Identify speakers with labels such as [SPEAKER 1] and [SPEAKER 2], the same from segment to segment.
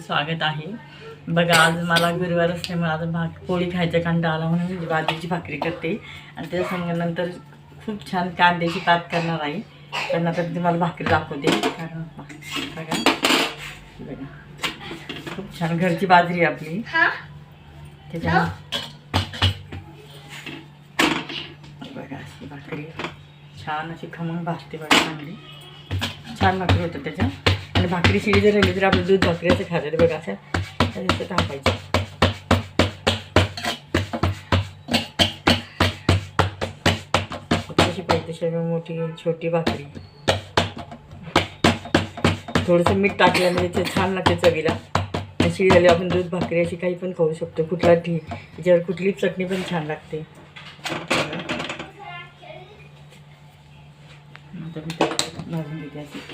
[SPEAKER 1] स्वागत आहे. बघा आज मला गुरुवार असल्यामुळे आज भाक पोळी खायचा कंटा आला म्हणून मी बाजरीची भाकरी करते. आणि त्या संग नंतर खूप छान कांद्याची पात करणार आहे. पण आता तुम्हाला भाकरी दाखवते. कारण बघा बघा. खूप छान घरची बाजरी आपली. त्याच्या बघा अशी भाकरी. छान अशी खमंग भाजते बघा चांगली. छान भाकरी होतं त्याच्या. आणि भाकरी शिडी जर राहिली तर आपलं दूध भाकरी असं खातात बघा असं. त्याच्यात टाकायचं तशी पाहिजे तशी मोठी छोटी भाकरी. थोडंसं मीठ टाकल्याने म्हणजे ते छान लागते चवीला. अशी झाली आपण दूध भाकरी अशी काही पण खाऊ शकतो. कुठला ठी त्याच्यावर कुठली चटणी पण छान लागते. आता मी भाजून घेते अशी.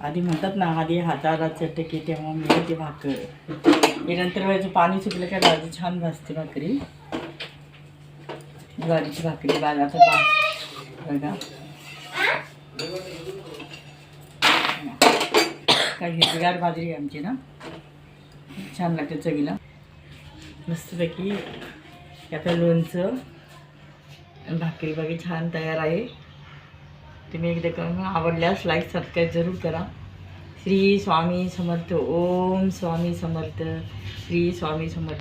[SPEAKER 1] आधी म्हणतात ना आधी हाताला चटके तेव्हा मिळते भाकर. त्यानंतर वेळेचं पाणी सुकलं का भाजी छान भाजते भाकरी. ज्वारीची भाकरी बाज आता बघा. काय हिरवीगार बाजरी आमची ना. छान लागते चवीला. मस्तपैकी आता लोणचं भाकरी बाकी छान तयार आहे. तुम्ही एकदा करून आवडल्यास लाईक सबस्क्राईब जरूर करा. श्री स्वामी समर्थ ओम स्वामी समर्थ श्री स्वामी समर्थ.